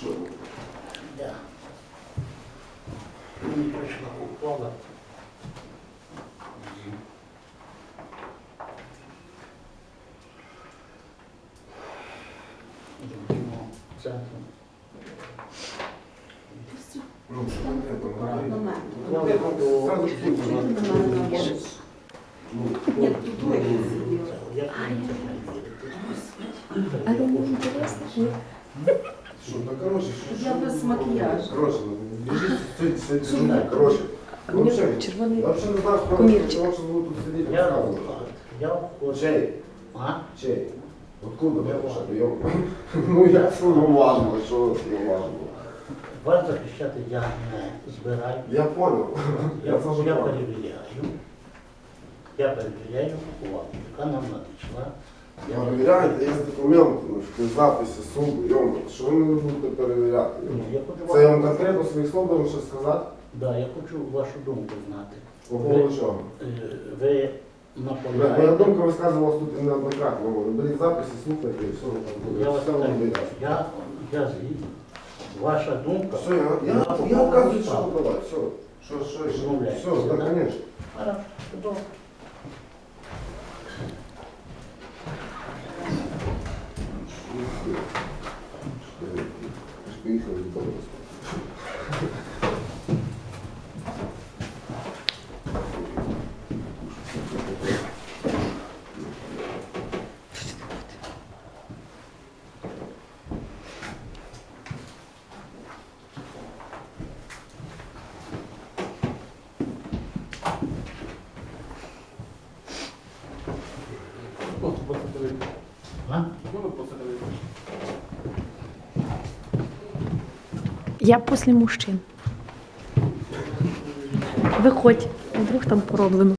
Що? Да. Мені прийшла ухвала. Зробимо центром. Ну, що не треба, На ну, мене. Ну, я вам сразу ж тут Чому знати, ти що на мене ви наводиш? можете. Ну, Ні, тут двоє сиділо. Як мені це перевірити? А мені інтересно, що Що, ну, коротше, що- Я що без ви макіяжу. робите? Коротше, ну, біжіть, так? а Ну, мені взагалі, червоний. Не знаю, що Кумірчик. тому що ви тут сидіти Я розказувати. Я. Чей? А? Чей? Откуда ви? Я- Ну, я це не важно, що це не важно. Вас захищати я не збираю. Я понял. Я, Я це вже я понял. перевіряю. Я перевіряю ухвалу, яка нам надійшла. Я Перевіряєте, є документи, ну, записи суду, йому. Що ви не будете перевіряти? Ну, я хочу Це я вам- конкретно своїх слов должен ще сказати? Да, я хочу вашу думку знати. По поводу чого? Е, Ви Моя наполягаєте. думка висказувалась тут неоднократно. говорю. Беріть записи, слухайте і все там буде. Я вас Все вам буде я, я згідний. Ваша думка. Все, я, я, я вказую, що подавати. Все, що, що, що. Все, так, да? конечно. Хорошо, добре. Приехал не понравилось. Вот, вот, вот, Я після мужчин. Виходь, вдруг там пороблено.